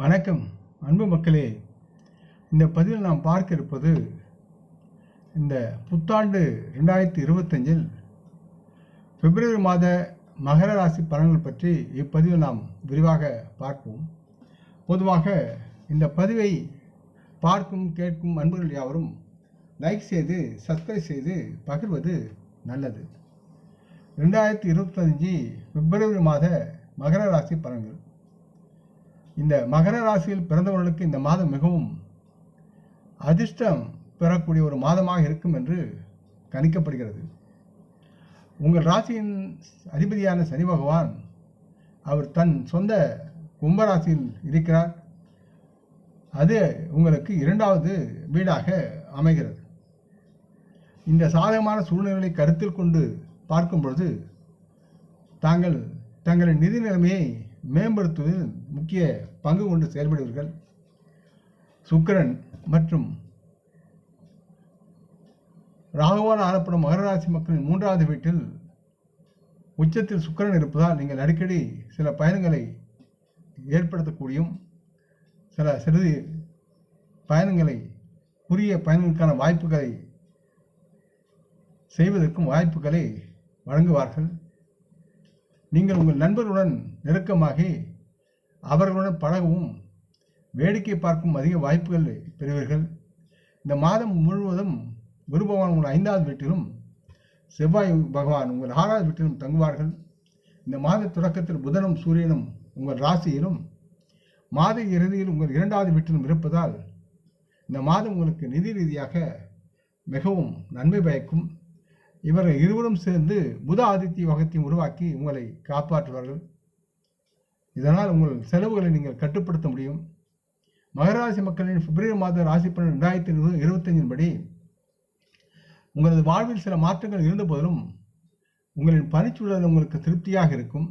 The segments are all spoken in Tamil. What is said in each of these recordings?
வணக்கம் அன்பு மக்களே. இந்த பதிவில் நாம் பார்க்க இருப்பது இந்த புத்தாண்டு ரெண்டாயிரத்தி இருபத்தஞ்சில் பிப்ரவரி மாத மகர ராசி பலன்கள் பற்றி இப்பதிவில் நாம் விரிவாக பார்ப்போம். பொதுவாக இந்த பதிவை பார்க்கும் கேட்கும் அன்புகள் யாவரும் லைக் செய்து சப்ஸ்கிரைப் செய்து பகிர்வது நல்லது. ரெண்டாயிரத்தி இருபத்தஞ்சி பிப்ரவரி மாத மகர ராசி பலன்கள். இந்த மகர ராசியில் பிறந்தவர்களுக்கு இந்த மாதம் மிகவும் அதிர்ஷ்டம் பெறக்கூடிய ஒரு மாதமாக இருக்கும் என்று கணிக்கப்படுகிறது. உங்கள் ராசியின் அதிபதியான சனி பகவான் அவர் தன் சொந்த கும்பராசியில் இருக்கிறார். அது உங்களுக்கு இரண்டாவது வீடாக அமைகிறது. இந்த சாதகமான சூழ்நிலைகளை கருத்தில் கொண்டு பார்க்கும் பொழுது தாங்கள் தங்களின் நிதி நிலைமையை மேம்படுத்துவதில் முக்கிய பங்கு கொண்டு செயல்படுவீர்கள் சுக்கரன் மற்றும் ராகுவால் ஆளப்படும் மகர ராசி மக்களின் மூன்றாவது வீட்டில் உச்சத்தில் சுக்கரன் இருப்பதால் நீங்கள் அடிக்கடி சில பயணங்களை ஏற்படுத்தக்கூடியும் சில சிறிது பயணங்களை உரிய பயணங்களுக்கான வாய்ப்புகளை செய்வதற்கும் வாய்ப்புகளை வழங்குவார்கள். நீங்கள் உங்கள் நண்பருடன் நெருக்கமாகி அவர்களுடன் பழகவும் வேடிக்கை பார்க்கும் அதிக வாய்ப்புகள் பெறுவீர்கள். இந்த மாதம் முழுவதும் குரு பகவான் உங்கள் ஐந்தாவது வீட்டிலும் செவ்வாய் பகவான் உங்கள் ஆறாவது வீட்டிலும் தங்குவார்கள். இந்த மாத தொடக்கத்தில் புதனும் சூரியனும் உங்கள் ராசியிலும் மாத இறுதியில் உங்கள் இரண்டாவது வீட்டிலும் இருப்பதால் இந்த மாதம் உங்களுக்கு நிதி ரீதியாக மிகவும் நன்மை பயக்கும். இவர்கள் இருவரும் சேர்ந்து புத ஆதித்ய யோகத்தையும் உருவாக்கி உங்களை காப்பாற்றுவார்கள். இதனால் உங்கள் செலவுகளை நீங்கள் கட்டுப்படுத்த முடியும். மகராசி மக்களின் பிப்ரவரி மாத ராசி பலன் ரெண்டாயிரத்தி இருபது இருபத்தஞ்சின் படி உங்களது வாழ்வில் சில மாற்றங்கள் இருந்த போதிலும் உங்களின் பணிச்சூழல் உங்களுக்கு திருப்தியாக இருக்கும்.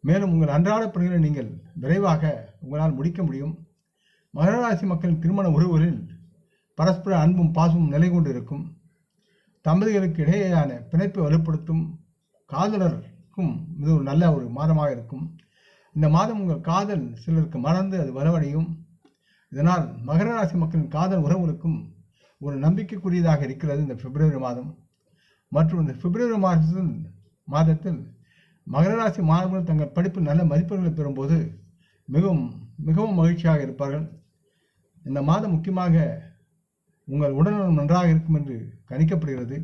மேலும் உங்கள் அன்றாட பணிகளை நீங்கள் விரைவாக உங்களால் முடிக்க முடியும். மகராசி மக்களின் திருமண உறவுகளில் பரஸ்பர அன்பும் பாசமும் நிலை கொண்டு இருக்கும். தம்பதிகளுக்கு இடையேயான பிணைப்பை வலுப்படுத்தும். காதலருக்கும் இது ஒரு நல்ல ஒரு மாதமாக இருக்கும். இந்த மாதம் உங்கள் காதல் சிலருக்கு மறந்து அது வரவடையும் இதனால் மகர ராசி மக்களின் காதல் உறவுகளுக்கும் ஒரு நம்பிக்கைக்குரியதாக இருக்கிறது இந்த பிப்ரவரி மாதம். மற்றும் இந்த பிப்ரவரி மாதத்தில் மாதத்தில் மகர ராசி மாணவர்கள் தங்கள் படிப்பில் நல்ல மதிப்பெண்களை பெறும்போது மிகவும் மிகவும் மகிழ்ச்சியாக இருப்பார்கள். இந்த மாதம் முக்கியமாக உங்கள் உடல்நலம் நன்றாக இருக்கும் என்று கணிக்கப்படுகிறது.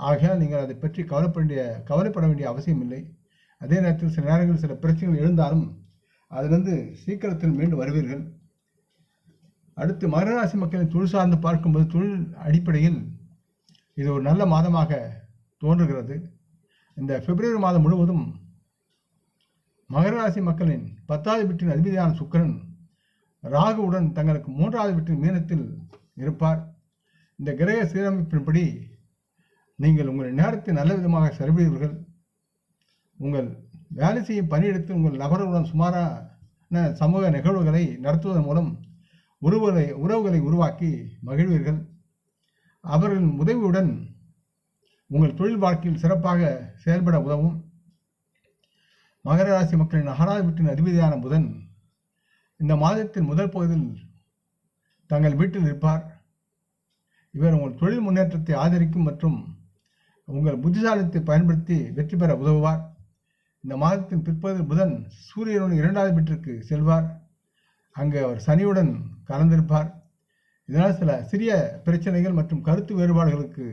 ஆகையால் நீங்கள் அதை பற்றி கவலைப்பட வேண்டிய கவலைப்பட வேண்டிய அவசியம் இல்லை அதே நேரத்தில் சில நேரங்களில் சில பிரச்சனைகள் எழுந்தாலும் அதிலிருந்து சீக்கிரத்தில் மீண்டு வருவீர்கள். அடுத்து மகராசி மக்களின் தொழில் சார்ந்து பார்க்கும்போது தொழில் அடிப்படையில் இது ஒரு நல்ல மாதமாக தோன்றுகிறது. இந்த பிப்ரவரி மாதம் முழுவதும் மகராசி மக்களின் பத்தாவது வீட்டின் அதிபதியான சுக்கரன் ராகுவுடன் தங்களுக்கு மூன்றாவது வீட்டின் மீனத்தில் இருப்பார். இந்த கிரக சீரமைப்பின்படி நீங்கள் உங்கள் நேரத்தை நல்ல விதமாக செலவிடுவீர்கள். உங்கள் வேலை செய்யும் பணியிடத்தில் உங்கள் நபர்களுடன் சுமாரான சமூக நிகழ்வுகளை நடத்துவதன் மூலம் உறவுகளை உறவுகளை உருவாக்கி மகிழ்வீர்கள். அவர்களின் உதவியுடன் உங்கள் தொழில் வாழ்க்கையில் சிறப்பாக செயல்பட உதவும். மகர ராசி மக்களின் அகராத வீட்டின் அதிபதியான புதன் இந்த மாதத்தின் முதல் பகுதியில் தங்கள் வீட்டில் இருப்பார். இவர் உங்கள் தொழில் முன்னேற்றத்தை ஆதரிக்கும் மற்றும் உங்கள் புத்திசாலித்தை பயன்படுத்தி வெற்றி பெற உதவுவார். இந்த மாதத்தின் பிற்பது புதன் சூரியனுடன் இரண்டாவது வீட்டிற்கு செல்வார். அங்கு அவர் சனியுடன் கலந்திருப்பார். இதனால் சில சிறிய பிரச்சனைகள் மற்றும் கருத்து வேறுபாடுகளுக்கு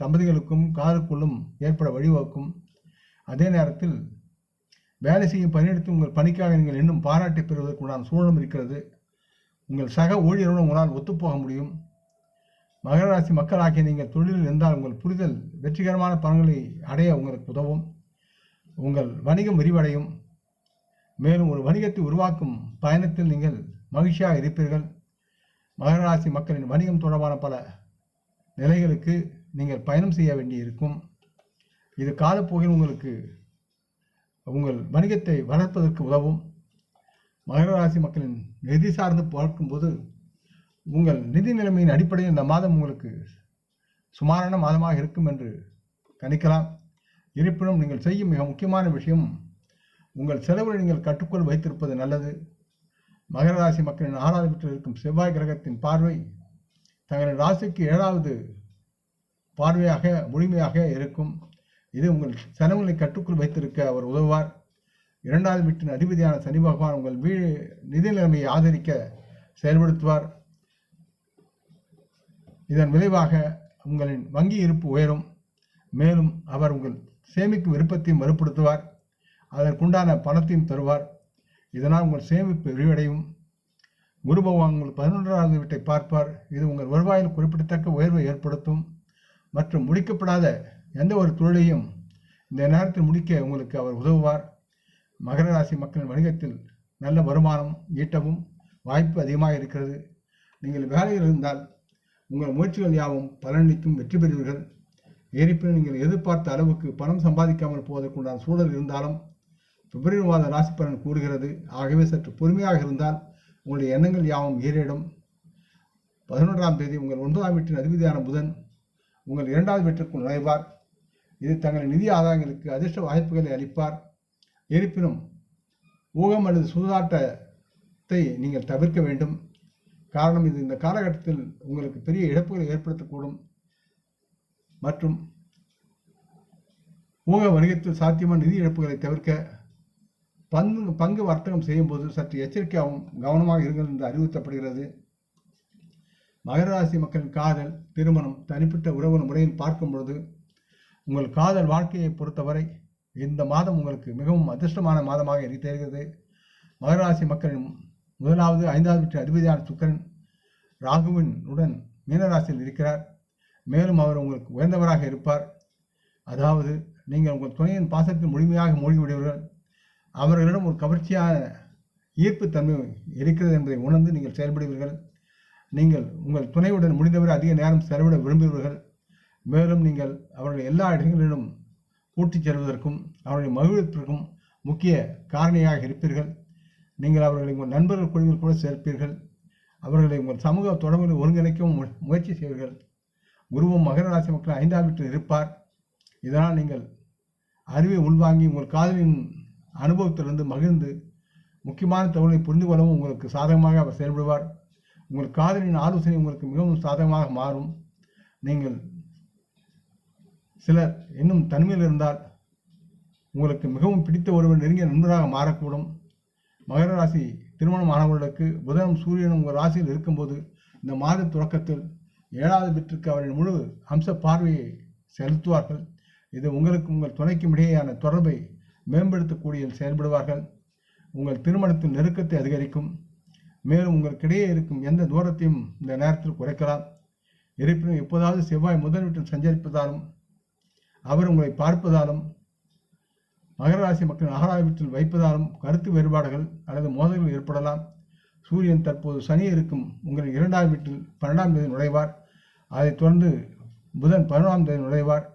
தம்பதிகளுக்கும் காருக்குள்ளும் ஏற்பட வழிவகுக்கும். அதே நேரத்தில் வேலை செய்யும் பணியெடுத்து உங்கள் பணிக்காக நீங்கள் இன்னும் பாராட்டை பெறுவதற்கு உண்டான சூழலும் இருக்கிறது. உங்கள் சக ஊழியருடன் உங்களால் ஒத்துப்போக முடியும். மகர ராசி மக்களாகிய நீங்கள் தொழிலில் இருந்தால் உங்கள் புரிதல் வெற்றிகரமான பலன்களை அடைய உங்களுக்கு உதவும். உங்கள் வணிகம் விரிவடையும். மேலும் ஒரு வணிகத்தை உருவாக்கும் பயணத்தில் நீங்கள் மகிழ்ச்சியாக இருப்பீர்கள். மகர ராசி மக்களின் வணிகம் தொடர்பான பல நிலைகளுக்கு நீங்கள் பயணம் செய்ய வேண்டியிருக்கும். இது காலப்போக்கில் உங்களுக்கு உங்கள் வணிகத்தை வளர்ப்பதற்கு உதவும். மகர ராசி மக்களின் நிதி சார்ந்து பார்க்கும்போது உங்கள் நிதி நிலைமையின் அடிப்படையில் இந்த மாதம் உங்களுக்கு சுமாரான மாதமாக இருக்கும் என்று கணிக்கலாம். இருப்பினும் நீங்கள் செய்யும் மிக முக்கியமான விஷயம் உங்கள் செலவுகளை நீங்கள் கட்டுக்குள் வைத்திருப்பது நல்லது. மகர ராசி மக்களின் ஆறாவது வீட்டில் இருக்கும் செவ்வாய் கிரகத்தின் பார்வை தங்களின் ராசிக்கு ஏழாவது பார்வையாக முழுமையாக இருக்கும். இது உங்கள் செலவுகளை கட்டுக்குள் வைத்திருக்க அவர் உதவுவார். இரண்டாவது வீட்டின் அதிபதியான சனி பகவான் உங்கள் வீடு நிதி நிலைமையை ஆதரிக்க செயல்படுத்துவார். இதன் விளைவாக உங்களின் வங்கி இருப்பு உயரும். மேலும் அவர் உங்கள் சேமிக்கும் விருப்பத்தையும் வலுப்படுத்துவார். அதற்குண்டான பணத்தையும் தருவார். இதனால் உங்கள் சேமிப்பு விரிவடையும். குரு பகவான் உங்கள் பதினொன்றாவது வீட்டை பார்ப்பார். இது உங்கள் வருவாயில் குறிப்பிடத்தக்க உயர்வை ஏற்படுத்தும். மற்றும் முடிக்கப்படாத எந்த ஒரு தொழிலையும் இந்த நேரத்தில் முடிக்க உங்களுக்கு அவர் உதவுவார். மகர ராசி மக்களின் வணிகத்தில் நல்ல வருமானம் ஈட்டவும் வாய்ப்பு அதிகமாக இருக்கிறது. நீங்கள் வேலையில் இருந்தால் உங்கள் முயற்சிகள் யாவும் பலனளிக்கும் வெற்றி பெறுவீர்கள். இருப்பினும் நீங்கள் எதிர்பார்த்த அளவுக்கு பணம் சம்பாதிக்காமல் போவதற்குண்டான சூழல் இருந்தாலும் பிப்ரவரி மாத ராசி பலன் கூறுகிறது. ஆகவே சற்று பொறுமையாக இருந்தால் உங்களுடைய எண்ணங்கள் யாவும் ஏறிடும். பதினொன்றாம் தேதி உங்கள் ஒன்பதாம் வீட்டின் அதிபதியான புதன் உங்கள் இரண்டாவது வீட்டிற்குள் நுழைவார். இது தங்கள் நிதி ஆதாயங்களுக்கு அதிர்ஷ்ட வாய்ப்புகளை அளிப்பார். இருப்பினும் ஊகம் அல்லது சூதாட்டத்தை நீங்கள் தவிர்க்க வேண்டும். காரணம் இது இந்த காலகட்டத்தில் உங்களுக்கு பெரிய இழப்புகளை ஏற்படுத்தக்கூடும். மற்றும் ஊக வணிகத்தில் சாத்தியமான நிதி இழப்புகளை தவிர்க்க பங்கு பங்கு வர்த்தகம் செய்யும்போது சற்று எச்சரிக்கையாகவும் கவனமாக இருங்கள் என்று அறிவுறுத்தப்படுகிறது. மகர ராசி மக்களின் காதல் திருமணம் தனிப்பட்ட உறவு முறையில் பார்க்கும் பொழுது உங்கள் காதல் வாழ்க்கையை பொறுத்தவரை இந்த மாதம் உங்களுக்கு மிகவும் அதிர்ஷ்டமான மாதமாக எனக்கு தெரிகிறது. மகர ராசி மக்களின் முதலாவது ஐந்தாவது வீட்டு அதிபதியான சுக்கரன் ராகுவின் உடன் மீனராசியில் இருக்கிறார். மேலும் அவர் உங்களுக்கு உயர்ந்தவராக இருப்பார். அதாவது நீங்கள் உங்கள் துணையின் பாசத்தில் முழுமையாக மூழ்கிவிடுவீர்கள். அவர்களிடம் ஒரு கவர்ச்சியான ஈர்ப்புத்தன்மை இருக்கிறது என்பதை உணர்ந்து நீங்கள் செயல்படுவீர்கள். நீங்கள் உங்கள் துணையுடன் முடிந்தவரை அதிக நேரம் செலவிட விரும்புவீர்கள். மேலும் நீங்கள் அவர்களை எல்லா இடங்களிலும் கூட்டிச் செல்வதற்கும் அவர்களை மகிழ்விப்பதற்கும் முக்கிய காரணியாக இருப்பீர்கள். நீங்கள் அவர்களை உங்கள் நண்பர்கள் குழுவில் கூட சேர்ப்பீர்கள். அவர்களை உங்கள் சமூக தொடர்புகளை ஒருங்கிணைக்கவும் மு- முயற்சி செய்வீர்கள். குருவும் மகர ராசி மக்கள் ஐந்தாம் வீட்டில் இருப்பார். இதனால் நீங்கள் அறிவை உள்வாங்கி உங்கள் காதலின் அனுபவத்திலிருந்து மகிழ்ந்து முக்கியமான தகவலை புரிந்து கொள்ளவும் உங்களுக்கு சாதகமாக அவர் செயல்படுவார். உங்கள் காதலின் ஆலோசனை உங்களுக்கு மிகவும் சாதகமாக மாறும். நீங்கள் சிலர் இன்னும் தனிமையில் இருந்தால் உங்களுக்கு மிகவும் பிடித்த ஒருவர் நெருங்கிய நண்பராக மாறக்கூடும். மகர ராசி திருமணம் ஆனவர்களுக்கு புதனும் சூரியனும் உங்கள் ராசியில் இருக்கும்போது இந்த மாத தொடக்கத்தில் ஏழாவது வீட்டிற்கு அவரின் முழு அம்ச பார்வையை செலுத்துவார்கள். இது உங்களுக்கு உங்கள் துணைக்கும் இடையேயான தொடர்பை மேம்படுத்தக்கூடிய செயல்படுவார்கள். உங்கள் திருமணத்தின் நெருக்கத்தை அதிகரிக்கும். மேலும் உங்களுக்கிடையே இருக்கும் எந்த தூரத்தையும் இந்த நேரத்தில் குறைக்கலாம். இருப்பினும் எப்போதாவது செவ்வாய் முதல் வீட்டில் சஞ்சரிப்பதாலும் அவர் உங்களை பார்ப்பதாலும் மகர ராசி மக்கள் ஆறாவது வீட்டில் வைப்பதாலும் கருத்து வேறுபாடுகள் அல்லது மோதல்கள் ஏற்படலாம். சூரியன் தற்போது சனி இருக்கும் உங்கள் இரண்டாம் வீட்டில் பன்னெண்டாம் தேதி நுழைவார். அதைத் தொடர்ந்து புதன் பதினொன்றாம் தேதி நுழைவார்.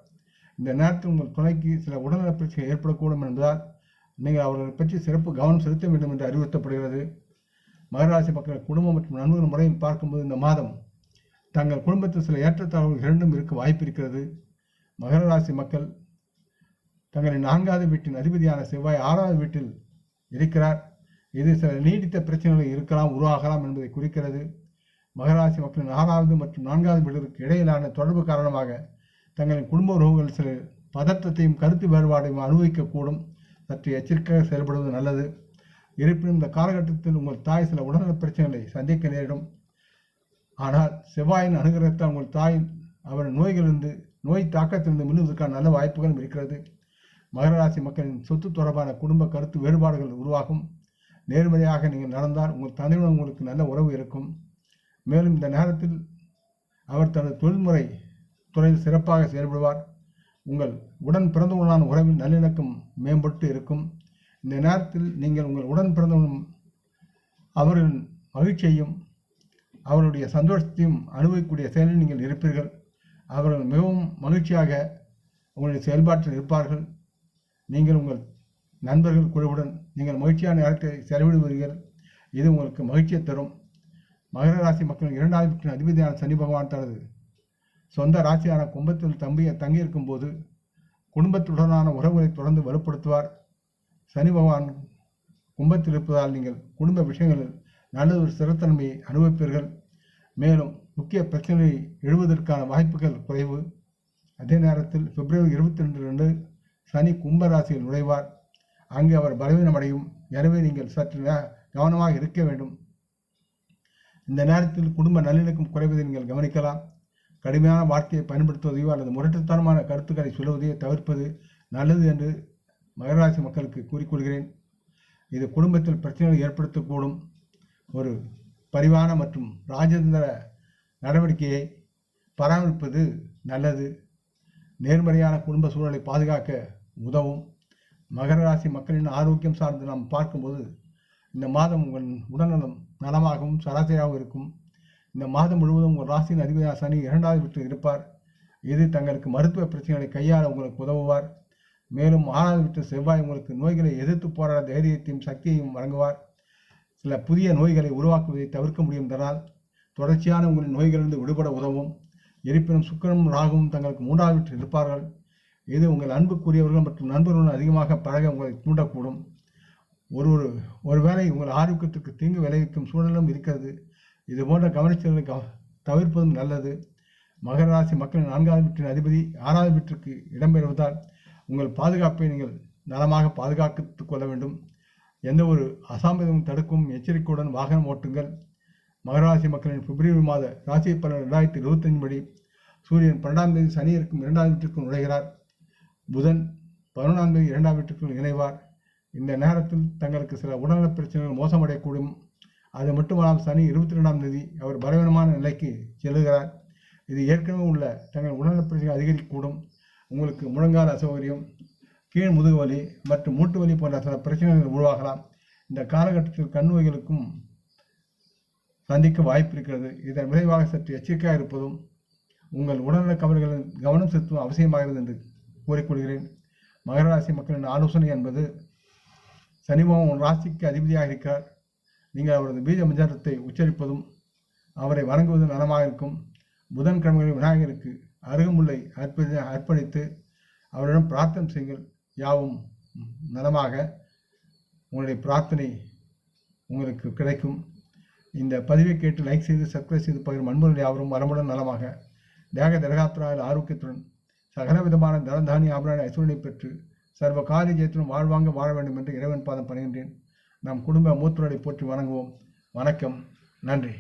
இந்த நேரத்தில் உங்கள் துணைக்கு சில உடல்நல பிரச்சனை ஏற்படக்கூடும் என்பதால் நீங்கள் அவர்களை பற்றி சிறப்பு கவனம் செலுத்த வேண்டும் என்று அறிவுறுத்தப்படுகிறது. மகராசி மக்கள் குடும்பம் மற்றும் நண்பர்கள் முறையும் பார்க்கும்போது இந்த மாதம் தங்கள் குடும்பத்தில் சில ஏற்றத்தாழ்வுகள் இரண்டும் இருக்க வாய்ப்பு இருக்கிறது. மகர ராசி மக்கள் தங்களின் நான்காவது வீட்டின் அதிபதியான செவ்வாய் ஆறாவது வீட்டில் இருக்கிறார். இது சில நீடித்த பிரச்சனைகள் இருக்கலாம் உருவாகலாம் என்பதை குறிக்கிறது. மகராசி மக்களின் ஆறாவது மற்றும் நான்காவது வீடுகளுக்கு இடையிலான தொடர்பு காரணமாக தங்களின் குடும்ப உறவுகள் சில பதற்றத்தையும் கருத்து வேறுபாடையும் அனுபவிக்கக்கூடும். சற்று எச்சரிக்கையாக செயல்படுவது நல்லது. இருப்பினும் இந்த காலகட்டத்தில் உங்கள் தாய் சில உடல்நல பிரச்சனைகளை சந்திக்க நேரிடும். ஆனால் செவ்வாயின் அனுகிரகத்தால் உங்கள் தாய் அவர் நோய்களிலிருந்து நோய் தாக்கத்திலிருந்து மீளுவதற்கான நல்ல வாய்ப்புகளும் இருக்கிறது. மகர ராசி மக்களின் சொத்து தொடர்பான குடும்ப கருத்து வேறுபாடுகள் உருவாகும். நேர்மறையாக நீங்கள் நடந்தால் உங்கள் தந்தையுடன் உங்களுக்கு நல்ல உறவு இருக்கும். மேலும் இந்த நேரத்தில் அவர் தனது தொழில்முறை துறையில் சிறப்பாக செயல்படுவார். உங்கள் உடன் பிறந்தவர்களான உறவில் நல்லிணக்கம் மேம்பட்டு இருக்கும். இந்த நேரத்தில் நீங்கள் உங்கள் உடன் பிறந்தவனும் அவரின் மகிழ்ச்சியையும் அவருடைய சந்தோஷத்தையும் அனுபவிக்கக்கூடிய செயலில் நீங்கள் இருப்பீர்கள். அவர்கள் மிகவும் மகிழ்ச்சியாக உங்களுடைய செயல்பாட்டில் இருப்பார்கள். நீங்கள் உங்கள் நண்பர்கள் குழுவுடன் நீங்கள் மகிழ்ச்சியான நேரத்தை செலவிடுவீர்கள். இது உங்களுக்கு மகிழ்ச்சியை தரும். மகர ராசி மக்கள் இரண்டாவது வீட்டின் அதிபதியான சனி பகவான் தனது சொந்த ராசியான கும்பத்தில் தம்பியை தங்கியிருக்கும் போது குடும்பத்துடனான உறவுகளை தொடர்ந்து வலுப்படுத்துவார். சனி பகவான் கும்பத்தில் இருப்பதால் நீங்கள் குடும்ப விஷயங்களில் நல்ல ஒரு சிறத்தன்மையை அனுபவிப்பீர்கள். மேலும் முக்கிய பிரச்சனையை எழுவதற்கான வாய்ப்புகள் குறைவு. அதே நேரத்தில் பிப்ரவரி இருபத்தி ரெண்டு ரெண்டு சனி கும்பராசியில் நுழைவார். அங்கு அவர் பலவீனமடையும். எனவே நீங்கள் சற்று கவனமாக இருக்க வேண்டும். இந்த நேரத்தில் குடும்ப நல்லிணக்கம் குறைவதை நீங்கள் கவனிக்கலாம். கடுமையான வார்த்தையை பயன்படுத்துவதையோ அல்லது முரட்டுத்தனமான கருத்துக்களை சொல்வதையோ தவிர்ப்பது நல்லது என்று மகராசி மக்களுக்கு கூறிக்கொள்கிறேன். இது குடும்பத்தில் பிரச்சனைகளை ஏற்படுத்தக்கூடும். ஒரு பரிவான மற்றும் ராஜதந்திர நடவடிக்கையை பராமரிப்பது நல்லது. நேர்மறையான குடும்ப சூழலை பாதுகாக்க உதவும். மகர ராசி மக்களின் ஆரோக்கியம் சார்ந்து நாம் பார்க்கும்போது இந்த மாதம் உங்கள் உடல்நலம் நலமாகவும் சராசரியாகவும் இருக்கும். இந்த மாதம் முழுவதும் உங்கள் ராசியின் அதிபதியான சனி இரண்டாவது வீட்டில் இருப்பார். இது தங்களுக்கு மருத்துவ பிரச்சனைகளை கையாள உங்களுக்கு உதவுவார். மேலும் ஆறாவது வீட்டு செவ்வாய் உங்களுக்கு நோய்களை எதிர்த்து போராட தைரியத்தையும் சக்தியையும் வழங்குவார். சில புதிய நோய்களை உருவாக்குவதை தவிர்க்க முடியும் என்றால் தொடர்ச்சியான உங்களின் நோய்களிலிருந்து விடுபட உதவும். இருப்பினும் சுக்கரனும் ராகுவும் தங்களுக்கு மூன்றாவது வீட்டில் இருப்பார்கள். இது உங்கள் அன்புக்குரியவர்கள் மற்றும் நண்பர்களுடன் அதிகமாக பழக உங்களை தூண்டக்கூடும். ஒரு ஒரு ஒருவேளை உங்கள் ஆரோக்கியத்திற்கு தீங்கு விளைவிக்கும் சூழலும் இருக்கிறது. இது போன்ற கவனிச்சல்களை கவ தவிர்ப்பதும் நல்லது. மகர ராசி மக்களின் நான்காவது வீட்டின் அதிபதி ஆறாவது வீட்டிற்கு இடம்பெறுவதால் உங்கள் பாதுகாப்பை நீங்கள் நலமாக பாதுகாத்து கொள்ள வேண்டும். எந்த ஒரு அசாமிதமும் தடுக்கும் எச்சரிக்கையுடன் வாகனம் ஓட்டுங்கள். மகராசி மக்களின் பிப்ரவரி மாத ராசி பலன் ரெண்டாயிரத்தி இருபத்தஞ்சு படி சூரியன் பன்னெண்டாம் தேதி சனி இருக்கும் இரண்டாம் வீட்டிற்குள் நுழைகிறார். புதன் பதினொன்றாம் தேதி இரண்டாம் வீட்டிற்குள் இணைவார். இந்த நேரத்தில் தங்களுக்கு சில உடல்நல பிரச்சனைகள் மோசமடையக்கூடும். அது மட்டுமல்லாமல் சனி இருபத்தி ரெண்டாம் தேதி அவர் பலவீனமான நிலைக்கு செல்லுகிறார். இது ஏற்கனவே உள்ள தங்கள் உடல்நல பிரச்சனை அதிகரிக்கக்கூடும். உங்களுக்கு முழங்கால் அசௌகரியம் கீழ் முதுகு வலி மற்றும் மூட்டு வலி போன்ற சில பிரச்சனைகள் உருவாகலாம். இந்த காலகட்டத்தில் கண் நோய்களுக்கும் சந்திக்க வாய்ப்பு இருக்கிறது. இதன் விளைவாக சற்று எச்சரிக்கையாக இருப்பதும் உங்கள் உடல்நல கவலைகளில் கவனம் செலுத்தும் அவசியமாகிறது என்று கூறிக்கொள்கிறேன். மகராசி மக்களின் ஆலோசனை என்பது சனிபாவம் உன் ராசிக்கு அதிபதியாக இருக்கிறார் நீங்கள் அவரது பீஜ மஞ்சாரத்தை உச்சரிப்பதும் அவரை வணங்குவதும் நலமாக இருக்கும். புதன்கிழமைகளில் விநாயகருக்கு அருகமுல்லை அர்ப்பணி அர்ப்பணித்து அவரிடம் பிரார்த்தனை செய்யுங்கள். யாவும் நலமாக உங்களுடைய பிரார்த்தனை உங்களுக்கு கிடைக்கும். இந்த பதிவை கேட்டு லைக் செய்து சப்ஸ்கிரைப் செய்து பகிரும் அன்பர்கள் யாவரும் வரமுடன் நலமாக தேக திரகாத்திரால் ஆரோக்கியத்துடன் சகல விதமான தனதானி ஆபரண ஐஸ்வரனை பெற்று சர்வ காரிய ஜெயத்திலும் வாழ்வாங்க வாழ வேண்டும் என்று இறைவன் பாதம் பணிகின்றேன். நம் குடும்ப மூத்தோரை போற்றி வணங்குவோம். வணக்கம். நன்றி.